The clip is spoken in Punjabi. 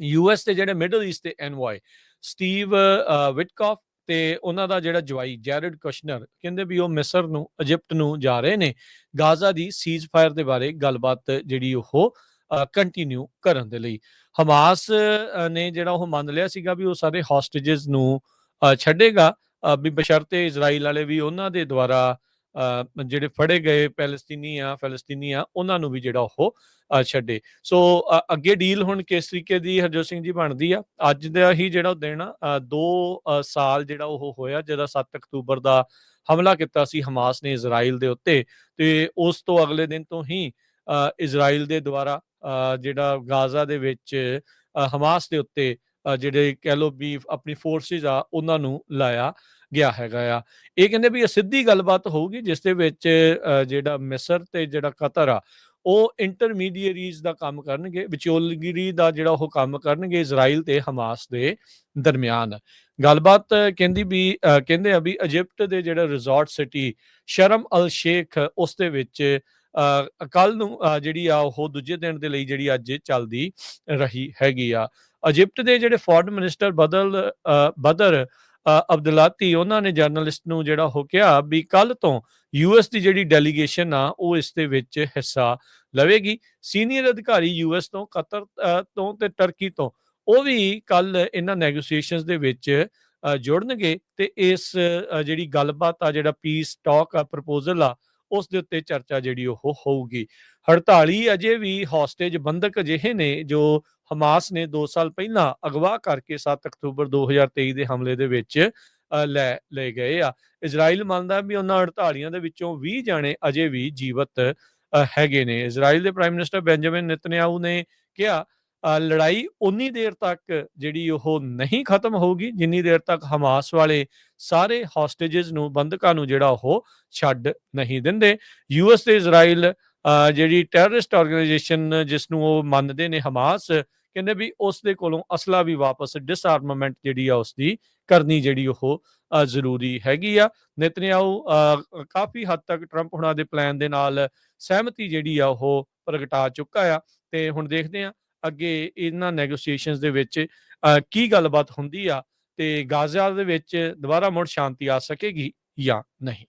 ਯੂਐਸ ਦੇ ਜਿਹੜੇ ਮਿਡਲ ਈਸਟ ਦੇ ਐਨਵਾਈ ਸਟੀਵ ਵਿਟਕੌਫ ਤੇ ਉਹਨਾਂ ਦਾ ਜਿਹੜਾ ਜਵਾਈ ਜੈਰਡ ਕੁਸ਼ਨਰ ਕਹਿੰਦੇ ਵੀ ਉਹ ਮਿਸਰ ਨੂੰ ਇਜਿਪਟ ਨੂੰ ਜਾ ਰਹੇ ਨੇ ਗਾਜ਼ਾ ਦੀ ਸੀਜ਼ ਫਾਇਰ ਦੇ ਬਾਰੇ ਗੱਲਬਾਤ ਜਿਹੜੀ ਉਹ ਕੰਟੀਨਿਊ ਕਰਨ ਦੇ ਲਈ। ਹਮਾਸ ਨੇ ਜਿਹੜਾ ਉਹ ਮੰਨ ਲਿਆ ਸੀਗਾ ਵੀ ਉਹ ਸਾਰੇ ਹੌਸਟੇजेस ਨੂੰ ਛੱਡੇਗਾ। ਅ, ਵੀ ਬਸ਼ਰਤੇ ਇਜ਼ਰਾਈਲ ਵਾਲੇ ਵੀ ਉਹਨਾਂ ਦੇ ਦੁਆਰਾ ਜਿਹੜੇ ਫੜੇ ਗਏ ਪੈਲਸਤੀਨੀ ਆ ਫਲਸਤੀਨੀ ਆ ਉਹਨਾਂ ਨੂੰ ਵੀ ਜਿਹੜਾ ਉਹ ਛੱਡੇ। ਸੋ ਅੱਗੇ ਡੀਲ ਹੁਣ ਕਿਸ ਤਰੀਕੇ ਦੀ ਹਰਜੋਤ ਸਿੰਘ ਜੀ ਬਣਦੀ ਆ? ਅੱਜ ਦਾ ਹੀ ਜਿਹੜਾ ਉਹ ਦਿਨ ਆ ਸਾਲ ਜਿਹੜਾ ਉਹ ਹੋਇਆ ਜਿਹਦਾ 7 ਅਕਤੂਬਰ ਦਾ ਹਮਲਾ ਕੀਤਾ ਸੀ ਹਮਾਸ ਨੇ ਇਜ਼ਰਾਈਲ ਦੇ ਉੱਤੇ ਤੇ ਉਸ ਤੋਂ ਅਗਲੇ ਦਿਨ ਤੋਂ ਹੀ ਅ, ਇਜ਼ਰਾਈਲ ਦੇ ਦੁਆਰਾ ਅ, ਜਿਹੜਾ ਗਾਜ਼ਾ ਦੇ ਵਿੱਚ ਹਮਾਸ ਦੇ ਉੱਤੇ ਜਿਹੜੇ ਕਹਿ ਲੋ ਵੀ ਆਪਣੀ ਫੋਰਸਿਸ ਆ ਉਹਨਾਂ ਨੂੰ ਲਾਇਆ। ਗਿਆ ਹੈਗਾ ਆ। ਇਹ ਕਹਿੰਦੇ ਵੀ ਇਹ ਸਿੱਧੀ ਗੱਲਬਾਤ ਹੋਊਗੀ ਜਿਸ ਦੇ ਵਿੱਚ ਜਿਹੜਾ ਮਿਸਰ ਤੇ ਜਿਹੜਾ ਕਤਰ ਆ ਉਹ ਇੰਟਰਮੀਡੀਏਰੀਜ਼ ਦਾ ਕੰਮ ਕਰਨਗੇ ਵਿਚੋਲਗਿਰੀ ਦਾ ਜਿਹੜਾ ਉਹ ਕੰਮ ਕਰਨਗੇ ਇਜ਼ਰਾਈਲ ਤੇ ਹਮਾਸ ਦੇ ਦਰਮਿਆਨ। ਗੱਲਬਾਤ ਕਹਿੰਦੀ ਵੀ ਕਹਿੰਦੇ ਆ ਵੀ ਇਜਿਪਟ ਦੇ ਜਿਹੜਾ ਰਿਜ਼ੋਰਟ ਸਿਟੀ ਸ਼ਰਮ ਅਲ ਸ਼ੇਖ ਉਸ ਦੇ ਵਿੱਚ ਕੱਲ ਨੂੰ ਅ, ਜਿਹੜੀ ਆ ਉਹ ਦੂਜੇ ਦਿਨ ਦੇ ਲਈ ਜਿਹੜੀ ਅੱਜ ਚੱਲਦੀ ਰਹੀ ਹੈਗੀ ਆ। ਇਜਿਪਟ ਦੇ ਜਿਹੜੇ ਫੋਰਨ ਮਿਨਿਸਟਰ ਬਦਲ ਅ, ਬਦਰ ਅਬਦੁਲਾਤੀ ਉਹਨਾਂ ਨੇ ਜਰਨਲਿਸਟ ਨੂੰ ਜਿਹੜਾ ਉਹ ਕਿਹਾ ਵੀ ਕੱਲ ਤੋਂ ਯੂਐਸ ਦੀ ਜਿਹੜੀ ਡੈਲੀਗੇਸ਼ਨ ਆ, ਉਹ ਇਸ ਦੇ ਵਿੱਚ ਹਿੱਸਾ ਲਵੇਗੀ। ਸੀਨੀਅਰ ਅਧਿਕਾਰੀ ਯੂਐਸ ਤੋਂ, ਕਤਰ ਤੋਂ ਤੇ ਟਰਕੀ ਤੋਂ, ਉਹ ਵੀ ਕੱਲ ਇਹਨਾਂ ਨੈਗੋਸੀਏਸ਼ਨਸ ਦੇ ਵਿੱਚ ਜੁੜਨਗੇ ਤੇ ਇਸ ਜਿਹੜੀ ਗੱਲਬਾਤ ਆ, ਜਿਹੜਾ ਪੀਸ ਟਾਕ ਆ ਪ੍ਰਪੋਜ਼ਲ ਆ ਉਸ ਦੇ ਉੱਤੇ ਚਰਚਾ ਜਿਹੜੀ ਉਹ ਹੋਊਗੀ। 48 ਅਜੇ ਵੀ ਹੌਸਟੇਜ ਬੰਦਕ ਅਜਿਹੇ ਨੇ ਜੋ ਹਮਾਸ ਨੇ 2 ਸਾਲ ਪਹਿਲਾਂ ਅਗਵਾ ਕਰਕੇ 7 ਅਕਤੂਬਰ 2023 ਦੇ ਹਮਲੇ ਦੇ ਵਿੱਚ ਅ, ਲੈ ਲਏ ਗਏ ਆ। ਇਜ਼ਰਾਈਲ ਮੰਨਦਾ ਵੀ ਉਹਨਾਂ 48 ਦੇ ਵਿੱਚੋਂ 20 ਜਾਣੇ ਅਜੇ ਵੀ ਜੀਵਤ ਹੈਗੇ ਨੇ। ਇਜ਼ਰਾਈਲ ਦੇ ਪ੍ਰਾਈਮ ਮਿਨਿਸਟਰ ਬੈਂਜਾਮਿਨ ਨੇਤਨਯਾਹੂ ਨੇ ਕਿਹਾ ਲੜਾਈ ਉਨੀ ਦੇਰ ਤੱਕ ਜਿਹੜੀ ਉਹ ਨਹੀਂ ਖਤਮ ਹੋਊਗੀ ਜਿੰਨੀ ਦੇਰ ਤੱਕ ਹਮਾਸ ਵਾਲੇ ਸਾਰੇ ਹੌਸਟੇजेस ਨੂੰ ਬੰਦਕਾਂ ਨੂੰ ਜਿਹੜਾ ਉਹ ਛੱਡ ਨਹੀਂ ਦਿੰਦੇ। ਯੂਐਸ ਤੇ ਇਜ਼ਰਾਈਲ ਅ, ਜਿਹੜੀ ਟੈਰਰਿਸਟ ਆਰਗੇਨਾਈਜੇਸ਼ਨ ਜਿਸ ਨੂੰ ਉਹ ਮੰਨਦੇ ਨੇ ਹਮਾਸ ਕਹਿੰਦੇ ਵੀ ਉਸ ਦੇ ਕੋਲੋਂ ਅਸਲਾ ਵੀ ਵਾਪਸ ਡਿਸਆਰਮament ਜਿਹੜੀ ਆ ਉਸ ਦੀ ਕਰਨੀ ਜਿਹੜੀ ਉਹ ਜ਼ਰੂਰੀ ਹੈਗੀ ਆ। ਨੇਤਨਯਾਹੂ ਅ, ਕਾਫੀ ਹੱਦ ਤੱਕ ਟਰੰਪ ਹੁਣਾਂ ਦੇ ਪਲਾਨ ਦੇ ਨਾਲ ਸਹਿਮਤੀ ਜਿਹੜੀ ਆ ਉਹ ਪ੍ਰਗਟਾ ਚੁੱਕਾ ਆ। ਤੇ ਹੁਣ ਦੇਖਦੇ ਆ ਅੱਗੇ ਇਹਨਾਂ ਨੈਗੋਸੀਏਸ਼ਨਸ ਦੇ ਵਿੱਚ ਅ, ਕੀ ਗੱਲਬਾਤ ਹੁੰਦੀ ਆ ਤੇ ਗਾਜ਼ਾ ਦੇ ਵਿੱਚ ਦੁਬਾਰਾ ਮੁੜ ਸ਼ਾਂਤੀ ਆ ਸਕੇਗੀ ਜਾਂ ਨਹੀਂ?